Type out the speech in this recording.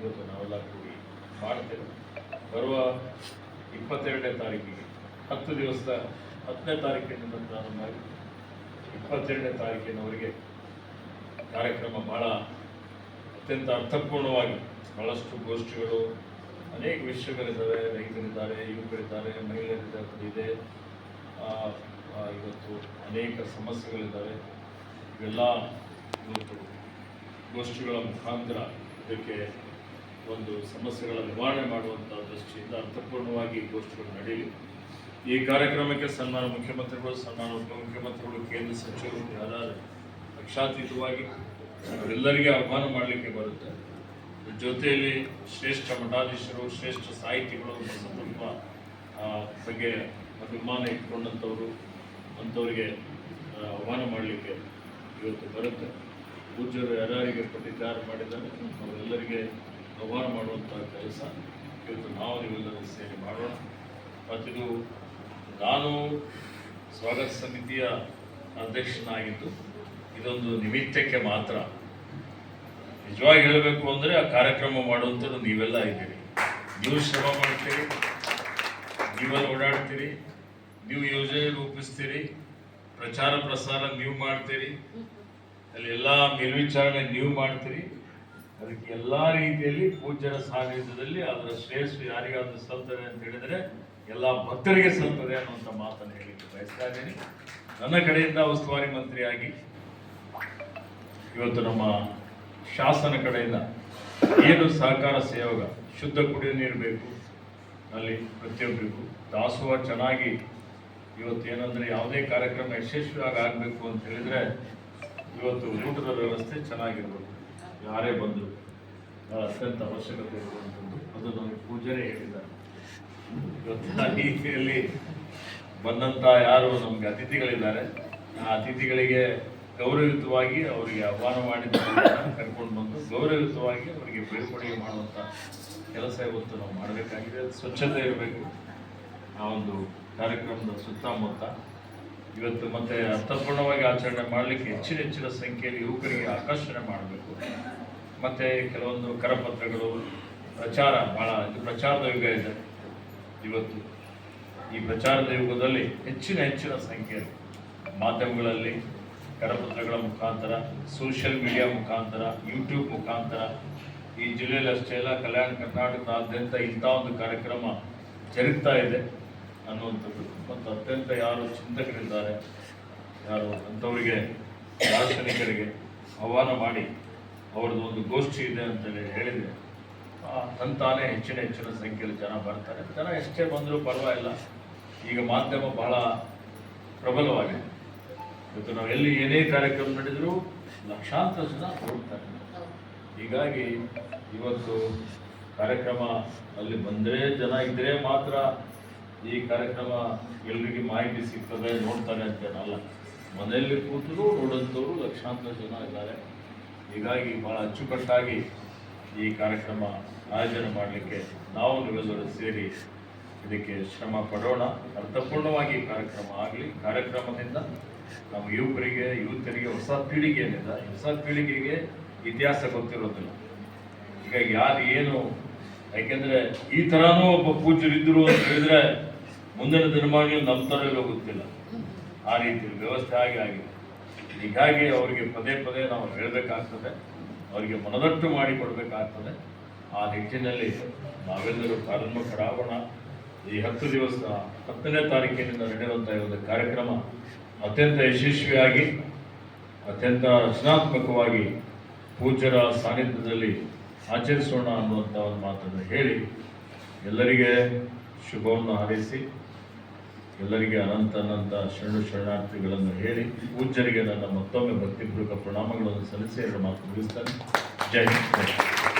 ಇವತ್ತು ನಾವೆಲ್ಲ ಕೂಡಿ ಮಾಡ್ತೇವೆ. ಬರುವ ಇಪ್ಪತ್ತೆರಡನೇ ತಾರೀಕಿಗೆ, ಹತ್ತು ದಿವಸದ ಹತ್ತನೇ ತಾರೀಕಿನಿಂದ ಪ್ರಾರಂಭ ಮಾಡಿ ಇಪ್ಪತ್ತೆರಡನೇ ತಾರೀಕಿನವರಿಗೆ ಕಾರ್ಯಕ್ರಮ ಭಾಳ ಅತ್ಯಂತ ಅರ್ಥಪೂರ್ಣವಾಗಿ ಬಹಳಷ್ಟು ಗೋಷ್ಠಿಗಳು, ಅನೇಕ ವಿಷಯಗಳಿದ್ದಾವೆ. ರೈತರಿದ್ದಾರೆ, ಯುವಕರಿದ್ದಾರೆ, ಮಹಿಳೆಯರಿದ್ದಾರೆ ಇವತ್ತು ಅನೇಕ ಸಮಸ್ಯೆಗಳಿದ್ದಾವೆ. ಇವೆಲ್ಲ ಇವತ್ತು ಗೋಷ್ಠಿಗಳ ಮುಖಾಂತರ ಇದಕ್ಕೆ ಒಂದು ಸಮಸ್ಯೆಗಳ ನಿವಾರಣೆ ಮಾಡುವಂಥ ದೃಷ್ಟಿಯಿಂದ ಅರ್ಥಪೂರ್ಣವಾಗಿ ಗೋಷ್ಠಿಗಳು ನಡೆಯಲಿ. ಈ ಕಾರ್ಯಕ್ರಮಕ್ಕೆ ಸನ್ಮಾನ ಮುಖ್ಯಮಂತ್ರಿಗಳು, ಸನ್ಮಾನ ಉಪಮುಖ್ಯಮಂತ್ರಿಗಳು ಕೇಂದ್ರ ಸಚಿವರು, ಯಾರು ಪಕ್ಷಾತೀತವಾಗಿ ಅವರೆಲ್ಲರಿಗೆ ಆಹ್ವಾನ ಮಾಡಲಿಕ್ಕೆ ಬರುತ್ತೆ. ಜೊತೆಯಲ್ಲಿ ಶ್ರೇಷ್ಠ ಮಠಾಧೀಶರು, ಶ್ರೇಷ್ಠ ಸಾಹಿತಿಗಳು ಸಂದರ್ಭ ಬಗ್ಗೆ ಅಭಿಮಾನ ಇಟ್ಕೊಂಡಂಥವರು, ಅಂಥವ್ರಿಗೆ ಆಹ್ವಾನ ಮಾಡಲಿಕ್ಕೆ ಇವತ್ತು ಬರುತ್ತೆ. ಪೂಜ್ಯರು ಯಾರ್ಯಾರಿಗೆ ಪ್ರತಿಕಾರ ಮಾಡಿದ್ದಾರೆ, ಅವರೆಲ್ಲರಿಗೆ ಆಹ್ವಾನ ಮಾಡುವಂಥ ಕೆಲಸ. ಇವತ್ತು ನಾವು ನೀವೆಲ್ಲರೂ ಸೇರಿ ಮಾಡೋಣ. ಮತ್ತಿದು ನಾನು ಸ್ವಾಗತ ಸಮಿತಿಯ ಅಧ್ಯಕ್ಷನಾಗಿದ್ದು, ಇದೊಂದು ನಿಮಿತ್ತಕ್ಕೆ ಮಾತ್ರ. ನಿಜವಾಗಿ ಹೇಳಬೇಕು ಅಂದರೆ ಆ ಕಾರ್ಯಕ್ರಮ ಮಾಡುವಂಥದ್ದು ನೀವೆಲ್ಲ ಇದ್ದೀರಿ. ನೀವು ಶ್ರಮ ಮಾಡ್ತೀರಿ, ನೀವೆಲ್ಲ ಓಡಾಡ್ತೀರಿ, ನೀವು ಯೋಜನೆ ರೂಪಿಸ್ತೀರಿ, ಪ್ರಚಾರ ಪ್ರಸಾರ ನೀವು ಮಾಡ್ತೀರಿ, ಅಲ್ಲಿ ಎಲ್ಲ ಮೇಲ್ವಿಚಾರಣೆ ನೀವು ಮಾಡ್ತೀರಿ. ಅದಕ್ಕೆ ಎಲ್ಲ ರೀತಿಯಲ್ಲಿ ಪೂಜ್ಯರ ಸಾನ್ನಿಧ್ಯದಲ್ಲಿ ಅದರ ಶ್ರೇಷ್ಠ ಯಾರಿಗಾದ್ರೂ ಸಲ್ತದೆ ಅಂತ ಹೇಳಿದರೆ ಎಲ್ಲ ಭಕ್ತರಿಗೆ ಸಲ್ತದೆ ಅನ್ನುವಂಥ ಮಾತನ್ನು ಹೇಳಿಕ್ಕೆ ಬಯಸ್ತಾ ಇದ್ದೀನಿ. ನನ್ನ ಕಡೆಯಿಂದ ಉಸ್ತುವಾರಿ ಮಂತ್ರಿಯಾಗಿ ಇವತ್ತು ನಮ್ಮ ಶಾಸನ ಕಡೆಯಿಂದ ಏನು ಸಹಕಾರ ಸಹಯೋಗ, ಶುದ್ಧ ಕುಡಿಯುವ ನೀರು ಬೇಕು, ಅಲ್ಲಿ ಪ್ರತಿಯೊಬ್ಬರಿಗೂ ದಾಸೋಹ ಚೆನ್ನಾಗಿ ಇವತ್ತು ಏನಂದ್ರೆ ಯಾವುದೇ ಕಾರ್ಯಕ್ರಮ ಯಶಸ್ವಿಯಾಗಿ ಆಗಬೇಕು ಅಂತ ಹೇಳಿದ್ರೆ ಇವತ್ತು ಊಟದ ವ್ಯವಸ್ಥೆ ಚೆನ್ನಾಗಿರ್ಬೇಕು ಯಾರೇ ಬಂದರು ಅತ್ಯಂತ ಅವಶ್ಯಕತೆ ಇರುವಂಥದ್ದು ಅದು ನಮಗೆ ಪೂಜೆನೇ ಹೇಳಿದ್ದಾರೆ. ಇವತ್ತು ಆ ರೀತಿಯಲ್ಲಿ ಬಂದಂಥ ಯಾರು ನಮಗೆ ಅತಿಥಿಗಳಿದ್ದಾರೆ, ಆ ಅತಿಥಿಗಳಿಗೆ ಗೌರವಯುತವಾಗಿ ಅವರಿಗೆ ಆಹ್ವಾನ ಮಾಡಿ ಕರ್ಕೊಂಡು ಬಂದು ಗೌರವಯುತವಾಗಿ ಅವರಿಗೆ ಬೀಳ್ಕೊಡುಗೆ ಮಾಡುವಂಥ ಕೆಲಸ ಇವತ್ತು ನಾವು ಮಾಡಬೇಕಾಗಿದೆ. ಸ್ವಚ್ಛತೆ ಇರಬೇಕು. ಆ ಒಂದು ಕಾರ್ಯಕ್ರಮದ ಸುತ್ತಮುತ್ತ ಇವತ್ತು ಮತ್ತೆ ಅರ್ಥಪೂರ್ಣವಾಗಿ ಆಚರಣೆ ಮಾಡಲಿಕ್ಕೆ ಹೆಚ್ಚಿನ ಹೆಚ್ಚಿನ ಸಂಖ್ಯೆಯಲ್ಲಿ ಯುವಕರಿಗೆ ಆಕರ್ಷಣೆ ಮಾಡಬೇಕು. ಮತ್ತೆ ಕೆಲವೊಂದು ಕರಪತ್ರಗಳು, ಪ್ರಚಾರ ಬಹಳ ಇದು ಪ್ರಚಾರದ ಯುಗ ಇದೆ. ಇವತ್ತು ಈ ಪ್ರಚಾರದ ಯುಗದಲ್ಲಿ ಹೆಚ್ಚಿನ ಹೆಚ್ಚಿನ ಸಂಖ್ಯೆಯಲ್ಲಿ ಮಾಧ್ಯಮಗಳಲ್ಲಿ ಕರಪತ್ರಗಳ ಮುಖಾಂತರ ಸೋಷಿಯಲ್ ಮೀಡಿಯಾ ಮುಖಾಂತರ ಯೂಟ್ಯೂಬ್ ಮುಖಾಂತರ, ಈ ಜಿಲ್ಲೆಯಲ್ಲಿ ಅಷ್ಟೇ ಅಲ್ಲ, ಕಲ್ಯಾಣ ಕರ್ನಾಟಕದಾದ್ಯಂತ ಇಂಥ ಒಂದು ಕಾರ್ಯಕ್ರಮ ಜರುಗ್ತಾ ಇದೆ. ಅನ್ನುವಂಥದ್ದು. ಮತ್ತು ಅತ್ಯಂತ ಯಾರು ಚಿಂತಕರಿದ್ದಾರೆ, ಯಾರು ಅಂಥವರಿಗೆ, ದಾರ್ಶನಿಕರಿಗೆ ಆಹ್ವಾನ ಮಾಡಿ ಅವ್ರದ್ದು ಒಂದು ಗೋಷ್ಠಿ ಇದೆ ಅಂತೇಳಿ ಹೇಳಿದರೆ ತಂತಾನೇ ಹೆಚ್ಚಿನ ಹೆಚ್ಚಿನ ಸಂಖ್ಯೆಯಲ್ಲಿ ಜನ ಬರ್ತಾರೆ. ಜನ ಎಷ್ಟೇ ಬಂದರೂ ಪರವಾಗಿಲ್ಲ. ಈಗ ಮಾಧ್ಯಮ ಬಹಳ ಪ್ರಬಲವಾಗಿದೆ. ಇವತ್ತು ನಾವು ಎಲ್ಲಿ ಏನೇ ಕಾರ್ಯಕ್ರಮ ನಡೆದರೂ ಲಕ್ಷಾಂತರ ಜನ ಹೋಗ್ತಾರೆ ಹೀಗಾಗಿ ಇವತ್ತು ಕಾರ್ಯಕ್ರಮ ಅಲ್ಲಿ ಬಂದರೆ ಜನ ಇದ್ದರೆ ಮಾತ್ರ ಈ ಕಾರ್ಯಕ್ರಮ ಎಲ್ರಿಗೆ ಮಾಹಿತಿ ಸಿಗ್ತದೆ, ನೋಡ್ತಾರೆ ಅಂತೇನಲ್ಲ. ಮನೆಯಲ್ಲಿ ಕೂತರೂ ನೋಡೋಂಥವ್ರು ಲಕ್ಷಾಂತರ ಜನ ಇದ್ದಾರೆ. ಹೀಗಾಗಿ ಭಾಳ ಅಚ್ಚುಕಟ್ಟಾಗಿ ಈ ಕಾರ್ಯಕ್ರಮ ಆಯೋಜನೆ ಮಾಡಲಿಕ್ಕೆ ನಾವು ನೀವೆಲ್ಲರೂ ಸೇರಿ ಇದಕ್ಕೆ ಶ್ರಮ ಪಡೋಣ. ಅರ್ಥಪೂರ್ಣವಾಗಿ ಕಾರ್ಯಕ್ರಮ ಆಗಲಿ, ಕಾರ್ಯಕ್ರಮದಿಂದ ನಮ್ಮ ಯುವಕರಿಗೆ, ಯುವತಿಯರಿಗೆ ಹೊಸ ಪೀಳಿಗೆ ಏನಿದೆ, ಹೊಸ ಪೀಳಿಗೆಗೆ ಇತಿಹಾಸ ಗೊತ್ತಿರೋದಿಲ್ಲ. ಈಗ ಯಾರು ಏನು, ಯಾಕೆಂದ್ರೆ ಈ ಥರನೂ ಒಬ್ಬ ಪೂಜ್ಯರಿದ್ದರು ಅಂತ ಹೇಳಿದ್ರೆ ಮುಂದಿನ ದಿನಮಾನಗಳು ನಮ್ಮ ಥರ ಇರೋ ಗೊತ್ತಿಲ್ಲ. ಆ ರೀತಿ ವ್ಯವಸ್ಥೆ ಆಗಿ ಆಗಿದೆ. ಹೀಗಾಗಿ ಅವರಿಗೆ ಪದೇ ಪದೇ ನಾವು ಹೇಳಬೇಕಾಗ್ತದೆ. ಅವರಿಗೆ ಮನದಟ್ಟು ಮಾಡಿಕೊಡ್ಬೇಕಾಗ್ತದೆ. ಆ ನಿಟ್ಟಿನಲ್ಲಿ ನಾವೆಲ್ಲರೂ ಕಾರ್ಯೋನ್ಮುಖರಾಗೋಣ ಈ ಹತ್ತು ದಿವಸ ಹತ್ತನೇ ತಾರೀಕಿನಿಂದ ನಡೆಯುವಂಥ ಒಂದು ಕಾರ್ಯಕ್ರಮ ಅತ್ಯಂತ ಯಶಸ್ವಿಯಾಗಿ, ಅತ್ಯಂತ ರಚನಾತ್ಮಕವಾಗಿ ಪೂಜ್ಯರ ಸಾನ್ನಿಧ್ಯದಲ್ಲಿ ಆಚರಿಸೋಣ ಅನ್ನುವಂಥ ಒಂದು ಮಾತನ್ನು ಹೇಳಿ ಎಲ್ಲರಿಗೆ ಶುಭವನ್ನು ಹಾರೈಸಿ ಎಲ್ಲರಿಗೆ ಅನಂತ ಅನಂತ ಶರಣು ಶರಣಾರ್ಥಿಗಳನ್ನು ಹೇಳಿ, ಪೂಜ್ಯರಿಗೆ ನನ್ನ ಮತ್ತೊಮ್ಮೆ ಭಕ್ತಿಪೂರ್ವಕ ಪ್ರಣಾಮಗಳನ್ನು ಸಲ್ಲಿಸಿ ಎರಡು ಮಾತು ಮುಗಿಸ್ತಾನೆ ಜೈ ಹಿಂದ್.